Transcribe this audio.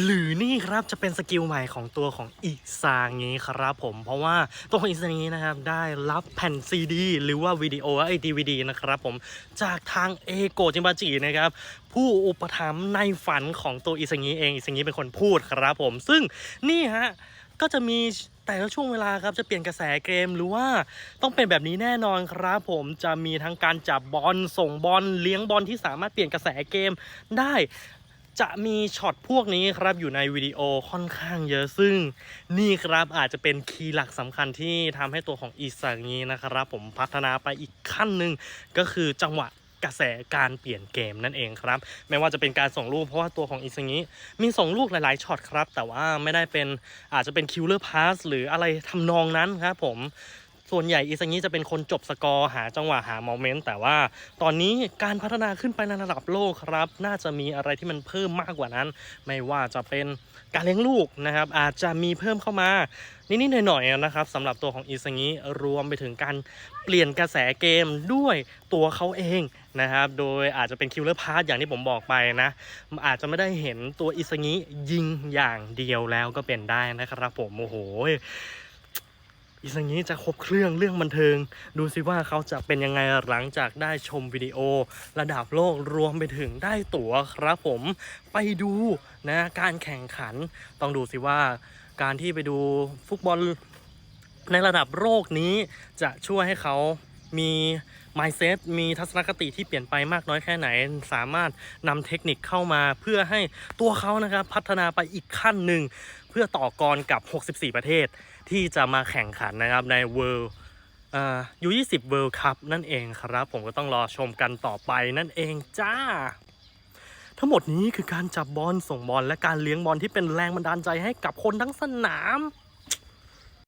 หรือนี่ครับจะเป็นสกิลใหม่ของตัวของอิซางี้ครับผมเพราะว่าตัวของอิซางี้นะครับได้รับแผ่นซีดีหรือว่าวิดีโอไอดีวีดีนะครับผมจากทางเอโกจิมบาจินะครับผู้อุปถัมภ์ในฝันของตัวอิซางี้เองอิซางี้เป็นคนพูดครับผม ซึ่งนี่ฮะก็จะมีแต่ละช่วงเวลาครับจะเปลี่ยนกระแสเกมหรือว่าต้องเป็นแบบนี้แน่นอนครับผมจะมีทั้งการจับบอลส่งบอลเลี้ยงบอลที่สามารถเปลี่ยนกระแสเกมได้ จะมีช็อตพวกนี้ครับอยู่ในวิดีโอค่อนข้างเยอะซึ่งนี่ครับอาจจะเป็นคีย์หลักสำคัญที่ทำให้ตัวของอีสังนี้นะครับ ผมพัฒนาไปอีกขั้นหนึ่งก็คือจังหวะกระแสการเปลี่ยนเกมนั่นเองครับ ไม่ว่าจะเป็นการส่งลูกเพราะว่าตัวของอิซังิมีส่งลูกหลาย ๆช็อตครับ แต่ว่าไม่ได้เป็นอาจจะเป็นคิวเลอร์พาสหรืออะไรทำนองนั้นครับผม ส่วนใหญ่อิซังิจะเป็นคนจบสกอร์หาจังหวะหาโมเมนต์แต่ว่าตอนนี้การพัฒนาขึ้นไปในระดับโลกครับ น่าจะมีอะไรที่มันเพิ่มมากกว่านั้น ไม่ว่าจะเป็นการเลี้ยงลูกนะครับ อาจจะมีเพิ่มเข้ามานิดๆหน่อยๆนะครับสำหรับตัวของอิซังิรวมไปถึงการเปลี่ยนกระแสเกมด้วยตัวเขาเองนะครับ โดยอาจจะเป็นคิวเลอร์พาร์ทอย่างที่ผมบอกไปนะ อาจจะไม่ได้เห็นตัวอิซังิยิงอย่างเดียวแล้วก็เป็นได้นะครับผมโอ้โห อิซังิจะครบเครื่องเรื่องบันเทิง ดูสิว่าเขาจะเป็นยังไงหลังจากได้ชมวิดีโอ ระดับโลกรวมไปถึงได้ตั๋วครับผมไปดูนะการแข่งขัน ต้องดูสิว่าการที่ไปดูฟุตบอลในระดับโลกนี้จะช่วยให้เขามี mindset มีทัศนคติที่เปลี่ยนไปมากน้อยแค่ไหน สามารถนำเทคนิคเข้ามาเพื่อให้ตัวเขานะครับพัฒนาไปอีกขั้นหนึ่ง เพื่อต่อกรกับ 64 ประเทศที่จะมาแข่งขันนะครับใน World อ่ายู20 World Cup นั่นเองครับ ผมก็ต้องรอชมกันต่อไปนั่นเองจ้า ทั้งหมดนี้คือการจับบอลส่งบอลและการเลี้ยงบอลที่เป็นแรงบันดาลใจให้กับคนทั้งสนาม